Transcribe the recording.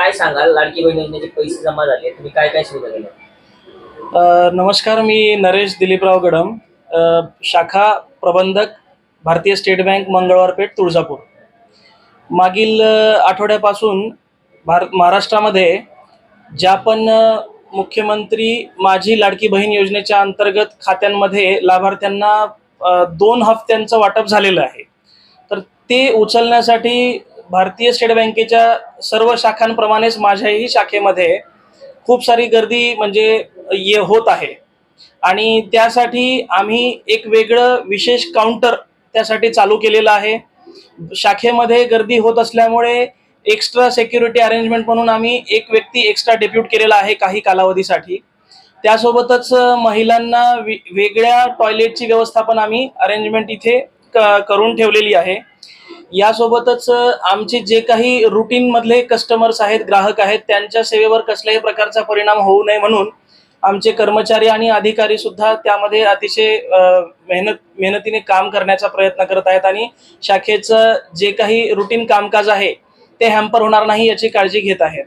काय सांगाल? लाडकी बहीण योजनेचे पैसे जमा झाले तुम्ही काय काय सुविधा केल्या नमस्कार मी नरेश दिलीपराव गडम. शाखा प्रबंधक भारतीय स्टेट बँक मंगळवारपेठ तुळजापूर. मागील आठवड्यापासून भार महाराष्ट्रामध्ये ज्या पण मुख्यमंत्री माझी लाडकी बहीण योजनेच्या अंतर्गत खात्यांमध्ये लाभार्थ्यांना दोन हप्त्यांचं वाटप झालेलं आहे. तर ते उचलण्यासाठी भारतीय स्टेट बँकेच्या सर्व शाखांप्रमाणेच माझ्याही शाखेमध्ये खूप सारी गर्दी म्हणजे ये होत आहे. आणि त्यासाठी आम्ही एक वेगळं विशेष काउंटर त्यासाठी चालू केलेलं आहे. शाखेमध्ये गर्दी होत असल्यामुळे एक्स्ट्रा सिक्युरिटी अरेंजमेंट म्हणून आम्ही एक व्यक्ती एक्स्ट्रा डेप्यूट केलेला आहे काही कालावधीसाठी. त्यासोबतच महिलांना वेगळ्या टॉयलेटची व्यवस्था पण आम्ही अरेंजमेंट इथे करून ठेवलेली आहे. यासोबतच आमचे जे काही रुटीन मधले कस्टमर्स आहेत ग्राहक आहेत त्यांच्या सेवेवर कसल्याही प्रकारचा परिणाम होऊ नये म्हणून आमचे कर्मचारी आणि अधिकारी सुद्धा त्यामध्ये अतिशय मेहनत मेहनतीने काम करण्याचा प्रयत्न करत आहेत आणि शाखेचं जे काही रुटीन कामकाज आहे ते हॅम्पर होणार नाही याची काळजी घेत आहेत.